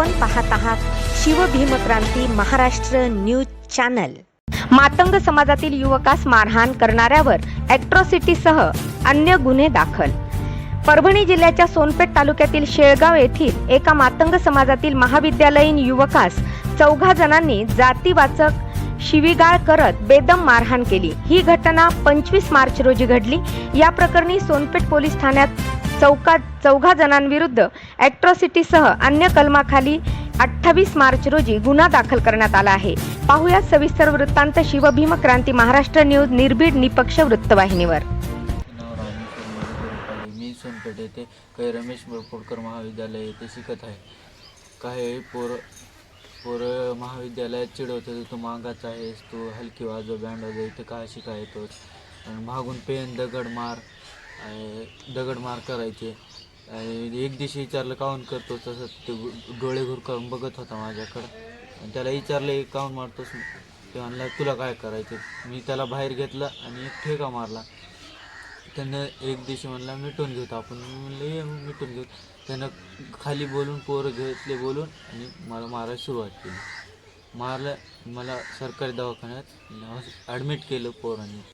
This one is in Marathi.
आपण पाहत आहात शिवभीमक्रांती महाराष्ट्र न्यूज चॅनल. मातंग समाजातील युवकास मारहाण करणाऱ्यावर ॲट्रॉसिटीसह अन्य गुन्हे दाखल. परभणी जिल्ह्याच्या सोनपेठ तालुक्यातील शेळगाव येथील एका मातंग समाजातील महाविद्यालयीन युवकास चौघा जणांनी जातीवाचक शिवीगाळ करत बेदम मारहाण केली. ही घटना पंचवीस मार्च रोजी घडली. या प्रकरणी सोनपेठ पोलीस ठाण्यात चौका चौघा जणांविरुद्ध ॲट्रॉसिटीसह अन्य कलमाखाली अठ्ठावीस मार्च रोजी गुन्हा दाखल करण्यात आला आहे. पाहुयात सविस्तर वृत्तांत शिवभीम क्रांती महाराष्ट्र न्यूज निर्भीड निपक्ष वृत्तवाहिनीवर. मी सोनपेठ येथे काही रमेश बोरफोडकर महाविद्यालय येथे शिकत आहे. काही पोरं पोरं महाविद्यालयात चिडवत होते तू मागाचा आहेस तू हलकी वाजव बँड वाजव इथं काय शिका येतोस? आणि मागून पेन दगड मार दगड मार करायचे. आणि एक दिवशी विचारलं काऊन करतो तसं? ते डोळे घुर करून बघत होता माझ्याकडं. आणि त्याला विचारलं काऊन मारतोस? ते म्हणला तुला काय करायचं मी त्याला बाहेर घेतलं आणि एक ठेका मारला. त्यांना एक दिवशी म्हणला मिटून घेऊ आपण. मी म्हणलं ये मिटून घेऊ. त्यांना खाली बोलून पोरं घेतले बोलून आणि मला मारायला सुरुवात केली. मारलं मला सरकारी दवाखान्यात ॲडमिट केलं पोरांनी.